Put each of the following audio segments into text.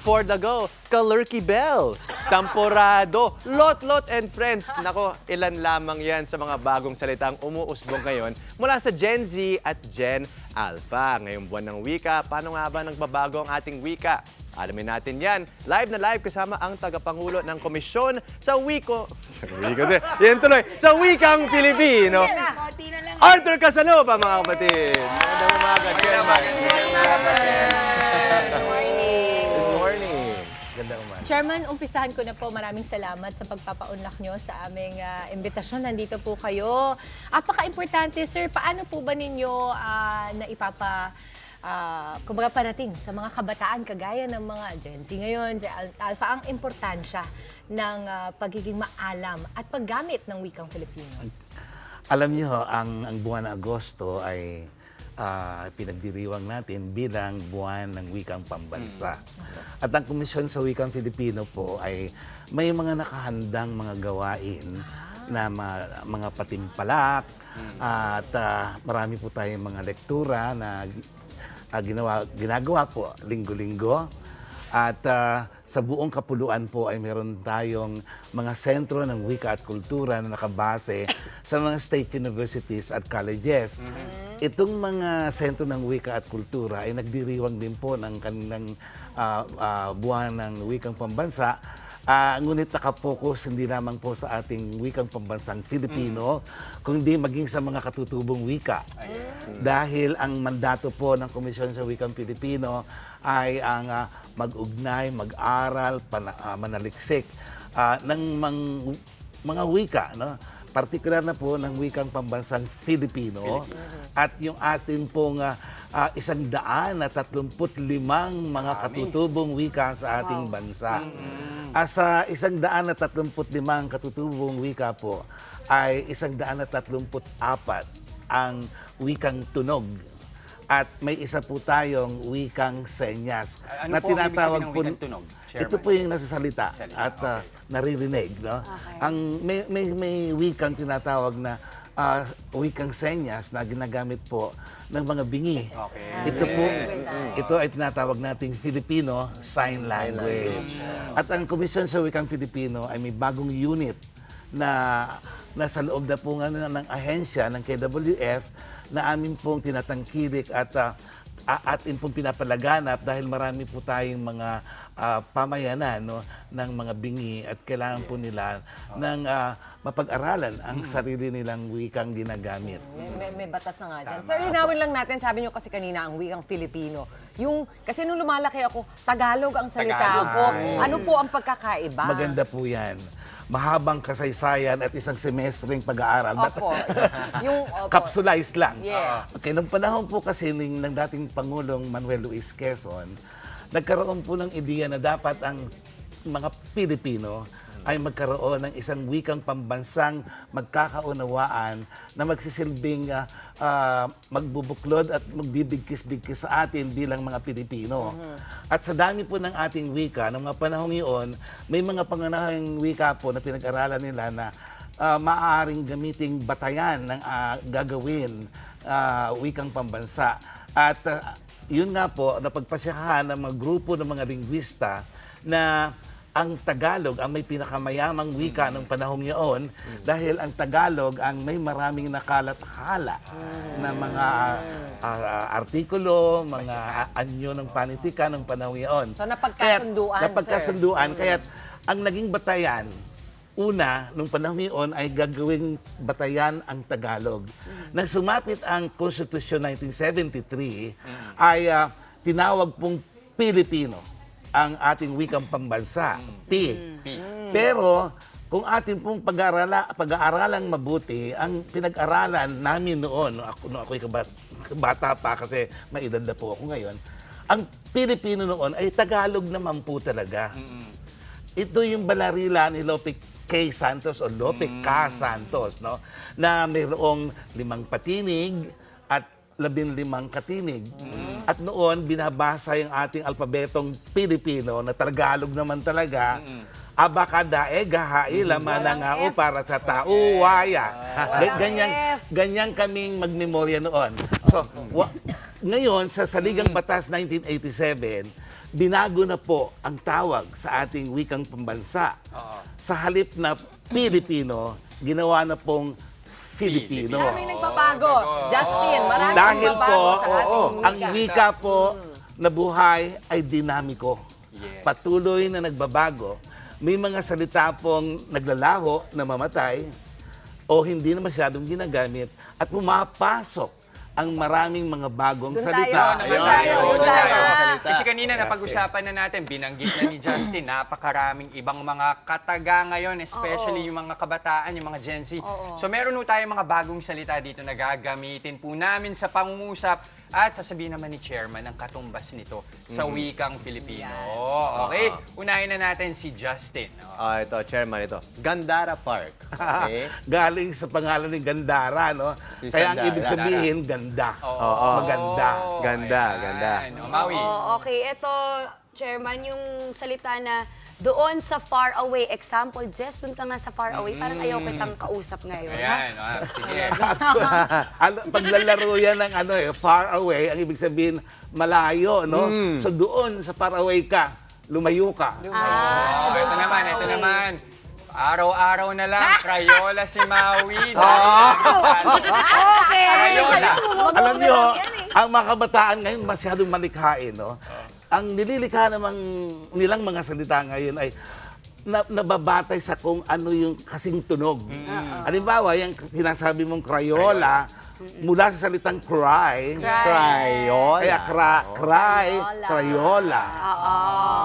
For the Go, Kalurky Bells, Tamporado, Lot Lot and Friends. Nako, ilan lamang yan sa mga bagong salitang umuusbong ngayon mula sa Gen Z at Gen Alpha. Ngayong buwan ng wika, paano nga ba nagbabago ang ating wika? Alamin natin yan. Live na live kasama ang tagapangulo ng komisyon sa Wiko... Sa Wiko din. Yan tuloy. Sa Wikang Pilipino. Arthur Casanova, mga kapatid. Magandang umaga, Chairman. Good Chairman, umpisahan ko na po. Maraming salamat sa pagpapaunlak nyo sa aming ah, imbitasyon. Nandito po kayo. Apaka-importante, sir. Paano po ba ninyo ah, na ipapa ah, kumbaga parating sa mga kabataan kagaya ng mga Gen Z ngayon, Alpha, ang importansya ng ah, pagiging maalam at paggamit ng wikang Filipino. Alam niyo, ang, ang buwan ng Agosto ay ah, pinagdiriwang natin bilang buwan ng wikang pambansa. At ang Komisyon sa Wikang Filipino po ay may mga nakahandang mga gawain na ma- mga patimpalak at ah, marami po tayong mga lektura na ah, ginawa, ginagawa po linggo-linggo. At ah, sa buong kapuluan po ay meron tayong mga sentro ng wika at kultura na nakabase sa mga state universities at colleges. Itong mga sentro ng wika at kultura ay nagdiriwang din po ng kanilang ah, ah, buwan ng wikang pambansa Ah, ngunit nakapokus hindi lamang po sa ating wikang pambansang Filipino, kundi maging sa mga katutubong wika. Dahil ang mandato po ng Komisyon sa Wikang Pilipino ay ang ah, mag-ugnay, mag-aral, pana- ah, manaliksik ah, ng mang- mga wika, no? Partikular na po ng wikang pambansang Filipino. At yung atin pong ah, ah, isang daan na tatlumput limang mga katutubong wika sa ating bansa. As sa isang daan na tatlumput limang katutubong wika po ay isang daan na tatlumput apat ang wikang tunog. At may isa po tayong wikang senyas Ano po ibig sabihin ng wikang tunog, Chairman? Ito po yung nasa salita at ah, naririnig. No? Ang may, may, may wikang tinatawag na ah, wikang senyas na ginagamit po ng mga bingi. Okay. Ito po, ito ay tinatawag nating Filipino Sign Language. At ang Komisyon sa Wikang Filipino ay may bagong unit na nasa loob na po nga ng, ng ahensya ng KWF na amin pong tinatangkilik at a- atin pong pinapalaganap dahil marami po tayong mga ah, pamayanan no, ng mga bingi at kailangan po nila ng ah, mapag-aralan ang sarili nilang wikang ginagamit. May, may, may batas na nga dyan. Sir, linawin lang natin, sabi nyo kasi kanina ang wikang Filipino. Yung, kasi nung lumalaki ako, Tagalog ang salita Tagalog. ko. Ano po ang pagkakaiba? Maganda po yan. Mahabang kasaysayan at isang semestreng pag-aaral. Opo. yung, opo. Capsulized lang. Yes. Okay, nung panahon po kasi ng, ng dating Pangulong Manuel Luis Quezon, nagkaroon po ng ideya na dapat ang mga Pilipino ay magkaroon ng isang wikang pambansang magkakaunawaan na magsisilbing ah, ah, magbubuklod at magbibigkis-bigkis sa atin bilang mga Pilipino. At sa dami po ng ating wika, ng mga panahong iyon, may mga pangunahing wika po na pinag-aralan nila na ah, maaaring gamiting batayan ng ah, gagawin ah, wikang pambansa. At ah, yun nga po, napagpasyahan ng mga grupo ng mga lingwista na ang Tagalog ang may pinakamayamang wika ng panahong iyon dahil ang Tagalog ang may maraming nakalathala na mga ah, artikulo, mga anyo ng panitikan ng panahong iyon. So, napagkasunduan, Kaya't- Napagkasunduan. Kaya ang naging batayan, una, nung panahon yun ay gagawing batayan ang Tagalog. Nang sumapit ang Constitution 1973, ay ah, tinawag pong Pilipino ang ating wikang pambansa, P. Pero kung atin pong pag-aarala, pag-aaralang mabuti, ang pinag-aralan namin noon, no, ako, no, ako'y kabat, bata pa kasi may edad na po ako ngayon, ang Pilipino noon ay Tagalog naman po talaga. Ito yung balarila ni Lope K. Santos o Lope K. Santos, no? Na mayroong limang patinig at labinlimang katinig. At noon, binabasa yung ating alpabetong Pilipino na Tagalog naman talaga. Abakada, ega, haila, manangao para sa tao, waya. Ga- Ganyan, ganyan kaming magmemorya noon. So, wa- ngayon, sa Saligang Batas 1987, binago na po ang tawag sa ating wikang pambansa. Sa halip na Pilipino, ginawa na pong Filipino. Maraming nagbabago. Justin, maraming Dahil po, nagbabago sa ating ang wika. wika po na buhay ay dinamiko. Patuloy na nagbabago. May mga salita pong naglalaho, namamatay, o hindi na masyadong ginagamit, at pumapasok ang maraming mga bagong Doon salita. tayo. Ayun, Doon tayo. ayun. Kasi kanina napag-usapan na natin, binanggit na ni Justin, napakaraming ibang mga kataga ngayon, especially yung mga kabataan, yung mga Gen Z. So meron po tayong mga bagong salita dito na gagamitin po namin sa pangungusap at sasabihin naman ni Chairman ang katumbas nito sa wikang Filipino. Okay, unahin na natin si Justin. Ah, ito, chairman ito. Gandara Park. Okay? Galing sa pangalan ni Gandara, no? Si Kaya ang Sandara. ibig sabihin, ganda. Oo. Maganda. Oh, Ganda, ayan. ganda. O, Maui. Oo, okay. Ito, Chairman, yung salita na doon sa far away. Example, Jess, doon ka nga sa far away. Parang ayaw kitang kausap ngayon. ha? Ayan, ah, sige. ano, paglalaro yan ng ano eh, far away, ang ibig sabihin malayo, no? So doon sa far away ka, lumayo ka. Oh, ito naman, ito naman. Araw-araw na lang, Crayola si Maui. Okay! Crayola. Alam yan eh. ang mga kabataan ngayon masyadong malikhain, no? Ang nililikha namang nilang mga salita ngayon ay na, nababatay sa kung ano yung kasing tunog. Halimbawa, yung sinasabi mong Crayola, mula sa salitang cry, Crayola. kaya cra, cry, Crayola. Crayola. Okay.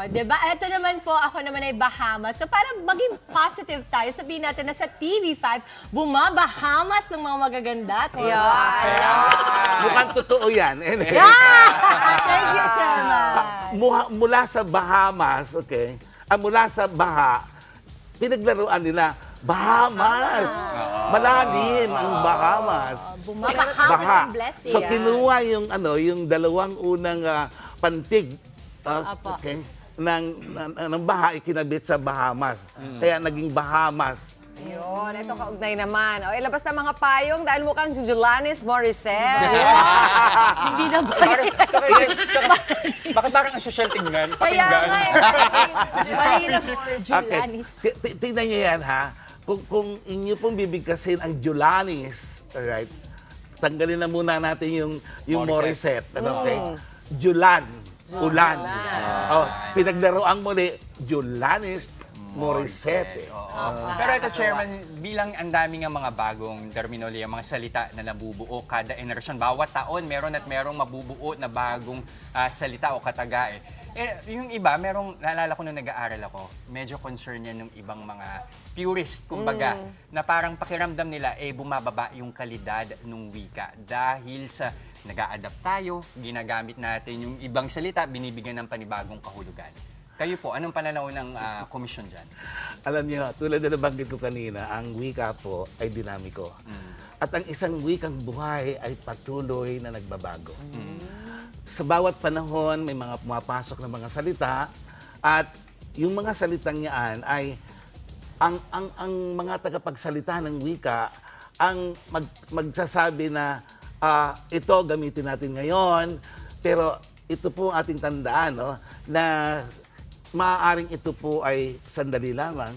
Oh, 'di ba? Ito naman po, ako naman ay Bahamas. So para maging positive tayo, sabihin natin na sa TV5, bumabahamas ng mga magaganda mga Mukhang totoo yan. Anyway. Thank you, Chairman. Mula sa Bahamas, okay? Ah, mula sa Baha, pinaglaruan nila, Bahamas. Malalim ang Bahamas. Bumabahamas Baha. blessing. So kinuha yung ano, yung dalawang unang ah, pantig ah, Apo. okay, ng, ng, ng Baha ikinabit sa Bahamas. Kaya naging Bahamas. Yun, ito kaugnay naman. O, ilabas na mga payong dahil mukhang Jujulanis Morissette. Hindi na ba? Bakit parang ang social tingnan? Kaya nga eh. Po, Okay. Tingnan niyo yan, ha? Kung, kung inyo pong bibigkasin ang Julanis, alright, tanggalin na muna natin yung, yung Morissette. Ano, okay? Julan. Ulan. Oh, pinaglaruan muli, Julanis Morissette. Oo. Pero ito, Chairman, bilang ang dami nga mga bagong terminolohiya, mga salita na nabubuo kada enerasyon, bawat taon meron at merong mabubuo na bagong ah, salita o kataga eh. Eh, yung iba, merong, naalala ko nung nag-aaral ako, medyo concern yan ng ibang mga purist, kumbaga, na parang pakiramdam nila, eh, bumababa yung kalidad ng wika. Dahil sa nag adapt tayo, ginagamit natin yung ibang salita, binibigyan ng panibagong kahulugan. Kayo po, anong pananaw ng ah, komisyon dyan? Alam niyo, tulad na nabanggit ko kanina, ang wika po ay dinamiko. At ang isang wikang buhay ay patuloy na nagbabago. Sa bawat panahon, may mga pumapasok na mga salita at yung mga salitang yaan ay ang ang ang mga tagapagsalita ng wika ang mag, magsasabi na ah, ito gamitin natin ngayon. Pero ito po ang ating tandaan no na maaaring ito po ay sandali lamang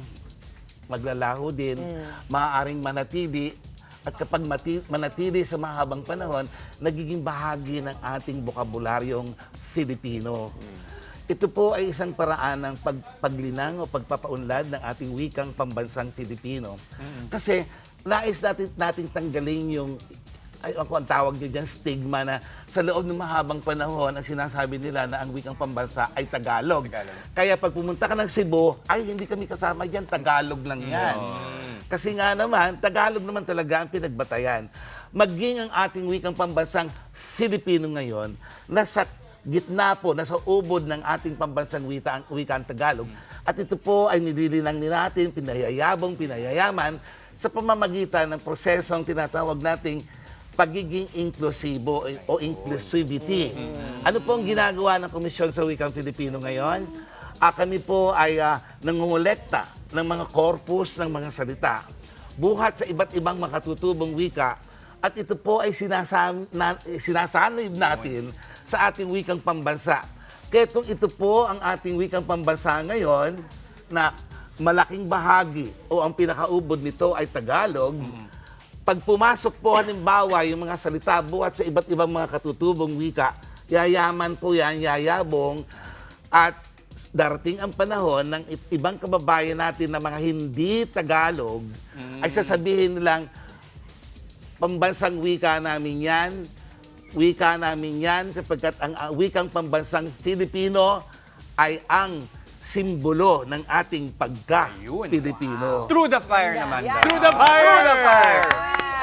maglalaho din maaaring manatili. At kapag mati- manatili sa mahabang panahon nagiging bahagi ng ating bokabularyong Filipino. Ito po ay isang paraan ng pag, paglinang o pagpapaunlad ng ating wikang pambansang Filipino. Kasi nais natin, nating tanggalin yung ay, ako ang tawag nyo dyan, stigma na sa loob ng mahabang panahon, ang sinasabi nila na ang wikang pambansa ay Tagalog. Tagalog. Kaya pag pumunta ka ng Cebu, ay hindi kami kasama dyan, Tagalog lang yan. Kasi nga naman, Tagalog naman talaga ang pinagbatayan. Maging ang ating wikang pambansang Filipino ngayon, nasa gitna po, nasa ubod ng ating pambansang wita, ang wikang Tagalog. At ito po ay nililinang ni natin, pinayayabong, pinayayaman sa pamamagitan ng prosesong tinatawag nating pagiging inklusibo o inclusivity. Ano po ang ginagawa ng Komisyon sa Wikang Filipino ngayon? Ah, kami po ay ah, nangungulekta ng mga korpus ng mga salita. Buhat sa iba't ibang makatutubong wika At ito po ay sinasam, na, sinasanib natin sa ating wikang pambansa. Kaya kung ito po ang ating wikang pambansa ngayon, na malaking bahagi o ang pinakaubod nito ay Tagalog, pag pumasok po halimbawa yung mga salita buhat sa iba't ibang mga katutubong wika, yayaman po yan, yayabong, at darating ang panahon ng ibang kababayan natin na mga hindi Tagalog ay sasabihin nilang pambansang wika namin yan, wika namin yan sapagkat ang wikang pambansang Filipino ay ang simbolo ng ating pagka-Pilipino. Through the fire naman. daw. Through the fire! Through the fire!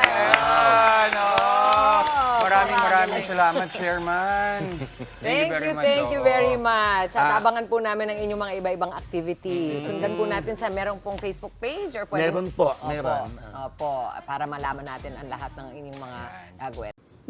Ayan, oh. Maraming maraming salamat, Chairman. Thank you, much, thank you oo. very much. At Ah. abangan po namin ang inyong mga iba-ibang activities. Sundan po natin sa merong pong Facebook page or pwede... Meron po, Opo, meron. Opo, para malaman natin ang lahat ng inyong mga gagawin.